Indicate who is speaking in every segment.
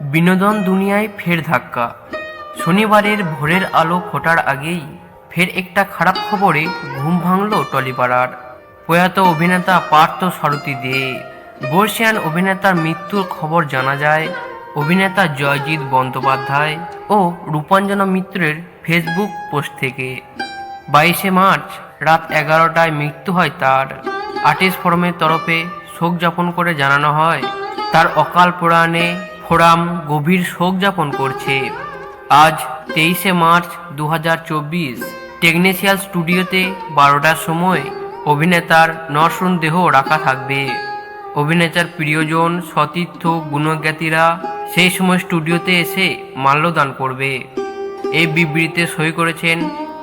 Speaker 1: বিনোদন দুনিয়ায় ফের ধাক্কা। শনিবারের ভোরের আলো ফোটার আগেই ফের একটা খারাপ খবরে ঘুম ভাঙল টলিপাড়ার। প্রয়াত অভিনেতা পার্থ সারথী দে। বর্ষিয়ান অভিনেতার মৃত্যুর খবর জানা যায়, অভিনেতা জয়জিৎ বন্দ্যোপাধ্যায় ও রূপাঞ্জনা মিত্রের ফেসবুক পোস্ট থেকে। বাইশে মার্চ রাত এগারোটায় মৃত্যু হয় তার। আর্টিস্ট ফোরামের তরফে শোক যাপন করে জানানো হয়, তার অকাল প্রয়াণে ফোরাম গভীর শোক যাপন করছে। আজ তেইশে মার্চ দু হাজার চব্বিশ, টেকনিশিয়াল স্টুডিওতে বারোটার সময় অভিনেতার নরসুন দেহ রাখা থাকবে। অভিনেতার প্রিয়জন সতীর্থ গুণজ্ঞাতীরা সেই সময় স্টুডিওতে এসে মাল্যদান করবে। এই বিবৃতিতে সই করেছেন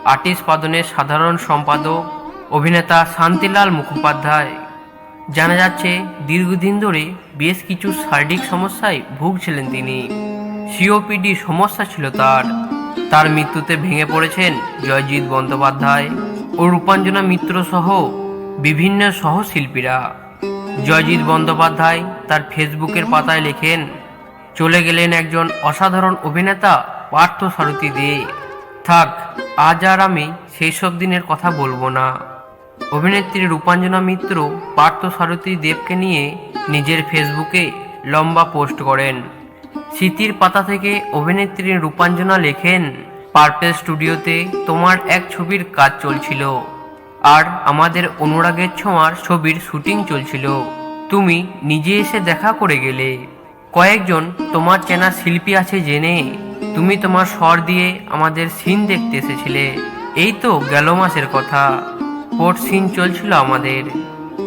Speaker 1: আর্টিস্ট পাদনের সাধারণ সম্পাদক, অভিনেতা শান্তিলাল মুখোপাধ্যায়। জানা যাচ্ছে, দীর্ঘদিন ধরে বেশ কিছু শারীরিক সমস্যায় ভুগছিলেন তিনি। সিওপিডি সমস্যা ছিল তার। তার মৃত্যুতে ভেঙে পড়েছেন জয়জিৎ বন্দ্যোপাধ্যায় ও রূপাঞ্জনা মিত্র সহ বিভিন্ন সহশিল্পীরা। জয়জিৎ বন্দ্যোপাধ্যায় তার ফেসবুকের পাতায় লেখেন, চলে গেলেন একজন অসাধারণ অভিনেতা পার্থ সারথী দে। থাক, আজ আর আমি সেই সব দিনের কথা বলব না। অভিনেত্রী রূপাঞ্জনা মিত্র পার্থ সারথী দেবকে নিয়ে নিজের ফেসবুকে লম্বা পোস্ট করেন। স্মৃতির পাতা থেকে অভিনেত্রী রূপাঞ্জনা লেখেন, পার্পেল স্টুডিওতে তোমার এক ছবির কাজ চলছিল আর আমাদের অনুরাগের ছোঁয়ার ছবির শুটিং চলছিল। তুমি নিজে এসে দেখা করে গেলে। কয়েকজন তোমার চেনা শিল্পী আছে জেনে তুমি তোমার স্বর দিয়ে আমাদের সিন দেখতে এসেছিলে। এই তো গেল মাসের কথা। পোর্ট সিন চলছিল আমাদের।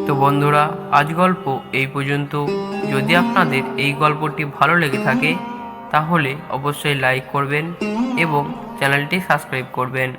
Speaker 1: তো বন্ধুরা, আজ গল্প এই পর্যন্ত। যদি আপনাদের এই গল্পটি ভালো লেগে থাকে, তাহলে অবশ্যই লাইক করবেন এবং চ্যানেলটি সাবস্ক্রাইব করবেন।